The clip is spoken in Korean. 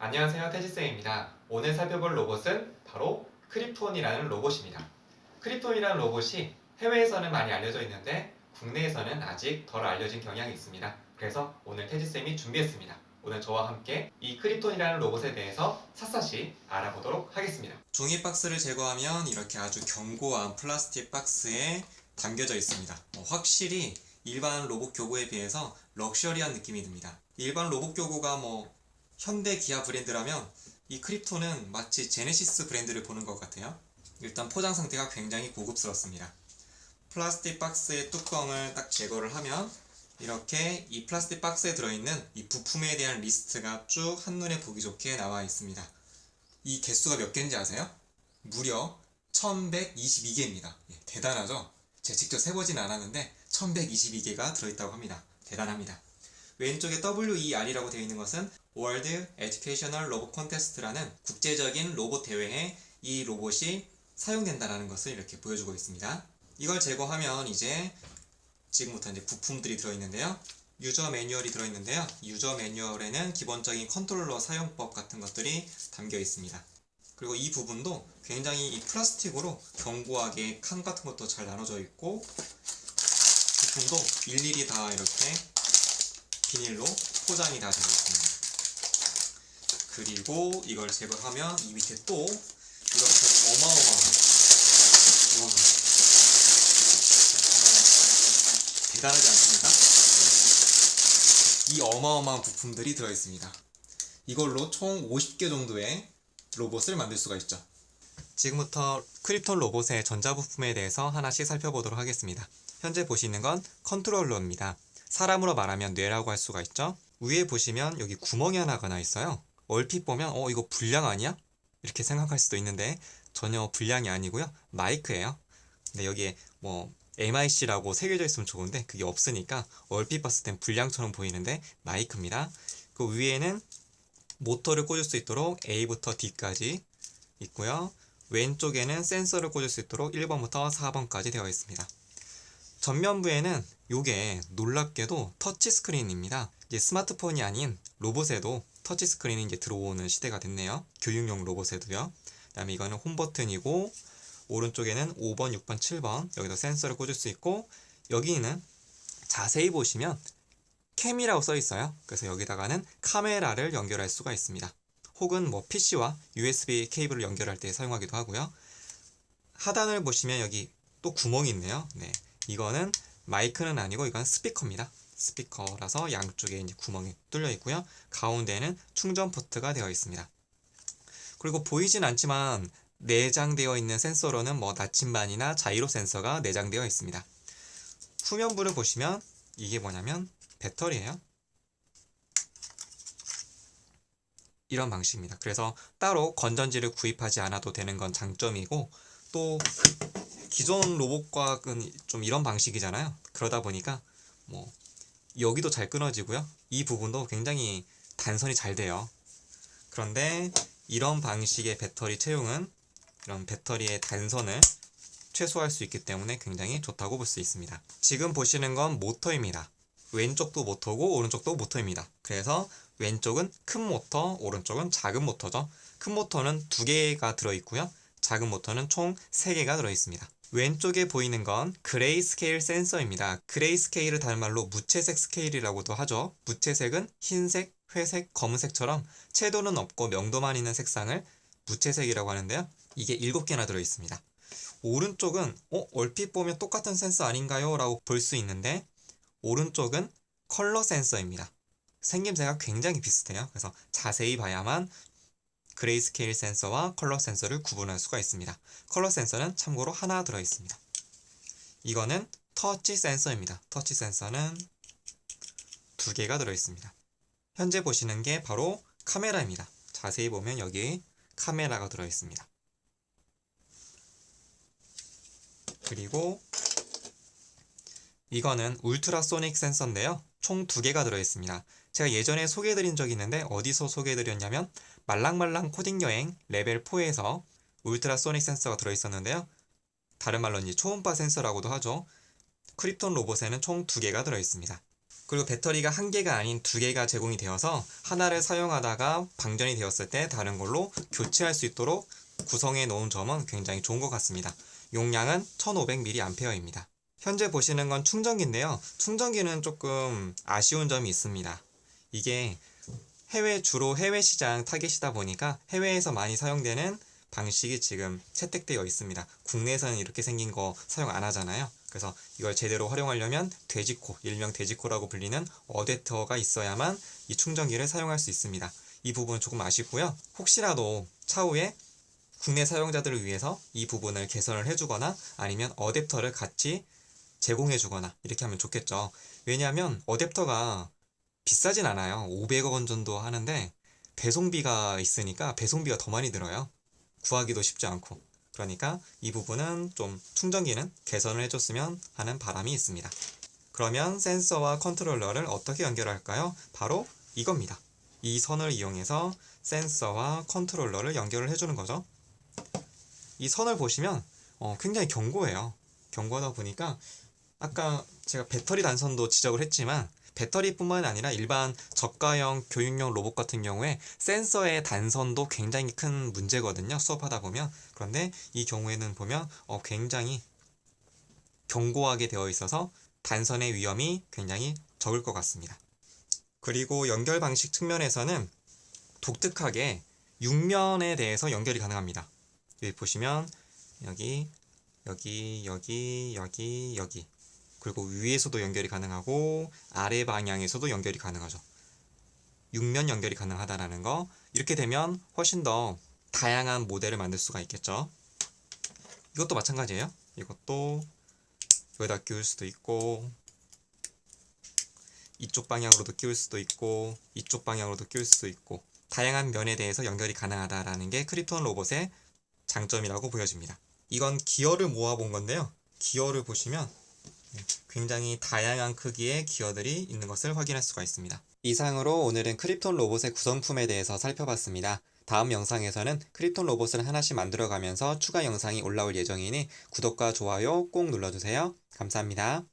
안녕하세요 태지쌤입니다. 오늘 살펴볼 로봇은 바로 크리톤이라는 로봇입니다. 크리톤이라는 로봇이 해외에서는 많이 알려져 있는데 국내에서는 아직 덜 알려진 경향이 있습니다. 그래서 오늘 태지쌤이 준비했습니다. 오늘 저와 함께 이 크리톤이라는 로봇에 대해서 샅샅이 알아보도록 하겠습니다. 종이 박스를 제거하면 이렇게 아주 견고한 플라스틱 박스에 담겨져 있습니다. 어, 확실히 일반 로봇 교구에 비해서 럭셔리한 느낌이 듭니다. 일반 로봇 교구가 뭐 현대 기아 브랜드라면 이 크립톤은 마치 제네시스 브랜드를 보는 것 같아요. 일단 포장 상태가 굉장히 고급스럽습니다. 플라스틱 박스의 뚜껑을 딱 제거를 하면 이렇게 이 플라스틱 박스에 들어있는 이 부품에 대한 리스트가 쭉 한눈에 보기 좋게 나와 있습니다. 이 개수가 몇 개인지 아세요? 무려 1122개입니다. 예, 대단하죠? 제가 직접 세보진 않았는데 1122개가 들어있다고 합니다. 대단합니다. 왼쪽에 WER이라고 되어 있는 것은 World Educational Robot Contest라는 국제적인 로봇 대회에 이 로봇이 사용된다는 것을 이렇게 보여주고 있습니다. 이걸 제거하면 이제 지금부터 이제 부품들이 들어있는데요. 유저 매뉴얼이 들어있는데요. 유저 매뉴얼에는 기본적인 컨트롤러 사용법 같은 것들이 담겨 있습니다. 그리고 이 부분도 굉장히 이 플라스틱으로 견고하게 칸 같은 것도 잘 나눠져 있고 부품도 일일이 다 이렇게 비닐로 포장이 다 되어 있습니다. 그리고 이걸 제거하면 이 밑에 또 이렇게 어마어마한 와 대단하지 않습니까? 네. 이 어마어마한 부품들이 들어 있습니다. 이걸로 총 50개 정도의 로봇을 만들 수가 있죠. 지금부터 크립톤 로봇의 전자부품에 대해서 하나씩 살펴보도록 하겠습니다. 현재 보시는 건 컨트롤러입니다. 사람으로 말하면 뇌라고 할 수가 있죠. 위에 보시면 여기 구멍이 하나가 나 있어요. 얼핏 보면 어 이거 불량 아니야? 이렇게 생각할 수도 있는데 전혀 불량이 아니고요. 마이크예요. 근데 여기에 뭐 MIC라고 새겨져 있으면 좋은데 그게 없으니까 얼핏 봤을 땐 불량처럼 보이는데 마이크입니다. 그 위에는 모터를 꽂을 수 있도록 A부터 D까지 있고요. 왼쪽에는 센서를 꽂을 수 있도록 1번부터 4번까지 되어 있습니다. 전면부에는 요게 놀랍게도 터치 스크린입니다. 이제 스마트폰이 아닌 로봇에도 터치 스크린이 이제 들어오는 시대가 됐네요. 교육용 로봇에도요. 그다음에 이거는 홈 버튼이고 오른쪽에는 5번, 6번, 7번 여기도 센서를 꽂을 수 있고 여기는 자세히 보시면 캠이라고 써 있어요. 그래서 여기다가는 카메라를 연결할 수가 있습니다. 혹은 뭐 PC와 USB 케이블을 연결할 때 사용하기도 하고요. 하단을 보시면 여기 또 구멍이 있네요. 네. 이거는 마이크는 아니고 이건 스피커입니다. 스피커라서 양쪽에 이제 구멍이 뚫려 있고요. 가운데는 충전 포트가 되어 있습니다. 그리고 보이진 않지만 내장되어 있는 센서로는 뭐 나침반이나 자이로 센서가 내장되어 있습니다. 후면부를 보시면 이게 뭐냐면 배터리예요. 이런 방식입니다. 그래서 따로 건전지를 구입하지 않아도 되는 건 장점이고 또 기존 로봇과는 좀 이런 방식이잖아요. 그러다 보니까 뭐 여기도 잘 끊어지고요. 이 부분도 굉장히 단선이 잘 돼요. 그런데 이런 방식의 배터리 채용은 이런 배터리의 단선을 최소화할 수 있기 때문에 굉장히 좋다고 볼 수 있습니다. 지금 보시는 건 모터입니다. 왼쪽도 모터고 오른쪽도 모터입니다. 그래서 왼쪽은 큰 모터, 오른쪽은 작은 모터죠. 큰 모터는 두 개가 들어 있고요. 작은 모터는 총 3개가 들어 있습니다. 왼쪽에 보이는 건 그레이 스케일 센서입니다. 그레이 스케일을 다른 말로 무채색 스케일이라고도 하죠. 무채색은 흰색, 회색, 검은색처럼 채도는 없고 명도만 있는 색상을 무채색이라고 하는데요. 이게 7개나 들어 있습니다. 오른쪽은 어, 얼핏 보면 똑같은 센서 아닌가요? 라고 볼 수 있는데 오른쪽은 컬러 센서입니다. 생김새가 굉장히 비슷해요. 그래서 자세히 봐야만 그레이스케일 센서와 컬러 센서를 구분할 수가 있습니다. 컬러 센서는 참고로 하나 들어 있습니다. 이거는 터치 센서입니다. 터치 센서는 두 개가 들어 있습니다. 현재 보시는 게 바로 카메라입니다. 자세히 보면 여기 카메라가 들어 있습니다. 그리고 이거는 울트라소닉 센서인데요. 총 두 개가 들어 있습니다. 제가 예전에 소개해드린 적이 있는데 어디서 소개해드렸냐면 말랑말랑 코딩 여행 레벨 4에서 울트라소닉 센서가 들어있었는데요. 다른 말로 이제 초음파 센서라고도 하죠. 크립톤 로봇에는 총 두 개가 들어있습니다. 그리고 배터리가 한 개가 아닌 두 개가 제공이 되어서 하나를 사용하다가 방전이 되었을 때 다른 걸로 교체할 수 있도록 구성해 놓은 점은 굉장히 좋은 것 같습니다. 용량은 1500mAh입니다. 현재 보시는 건 충전기인데요. 충전기는 조금 아쉬운 점이 있습니다. 이게 해외 주로 해외 시장 타겟이다 보니까 해외에서 많이 사용되는 방식이 지금 채택되어 있습니다. 국내에서는 이렇게 생긴 거 사용 안 하잖아요. 그래서 이걸 제대로 활용하려면 돼지코, 일명 돼지코라고 불리는 어댑터가 있어야만 이 충전기를 사용할 수 있습니다. 이 부분은 조금 아쉽고요. 혹시라도 차후에 국내 사용자들을 위해서 이 부분을 개선을 해주거나 아니면 어댑터를 같이 제공해주거나 이렇게 하면 좋겠죠. 왜냐하면 어댑터가 비싸진 않아요. 500억 원 정도 하는데 배송비가 있으니까 배송비가 더 많이 들어요. 구하기도 쉽지 않고. 그러니까 이 부분은 좀 충전기는 개선을 해줬으면 하는 바람이 있습니다. 그러면 센서와 컨트롤러를 어떻게 연결할까요? 바로 이겁니다. 이 선을 이용해서 센서와 컨트롤러를 연결을 해주는 거죠. 이 선을 보시면 어, 굉장히 견고해요. 견고하다 보니까 아까 제가 배터리 단선도 지적을 했지만 배터리뿐만 아니라 일반 저가형 교육용 로봇 같은 경우에 센서의 단선도 굉장히 큰 문제거든요. 수업하다 보면. 그런데 이 경우에는 보면 어, 굉장히 견고하게 되어 있어서 단선의 위험이 굉장히 적을 것 같습니다. 그리고 연결 방식 측면에서는 독특하게 6면에 대해서 연결이 가능합니다. 여기 보시면 여기 여기 여기 여기 여기 그리고 위에서도 연결이 가능하고 아래 방향에서도 연결이 가능하죠. 6면 연결이 가능하다라는 거 이렇게 되면 훨씬 더 다양한 모델을 만들 수가 있겠죠. 이것도 마찬가지예요. 이것도 여기다 끼울 수도 있고 이쪽 방향으로도 끼울 수도 있고 이쪽 방향으로도 끼울 수도 있고 다양한 면에 대해서 연결이 가능하다라는 게 크립톤 로봇의 장점이라고 보여집니다. 이건 기어를 모아본 건데요. 기어를 보시면 굉장히 다양한 크기의 기어들이 있는 것을 확인할 수가 있습니다. 이상으로 오늘은 크립톤 로봇의 구성품에 대해서 살펴봤습니다. 다음 영상에서는 크립톤 로봇을 하나씩 만들어가면서 추가 영상이 올라올 예정이니 구독과 좋아요 꼭 눌러주세요. 감사합니다.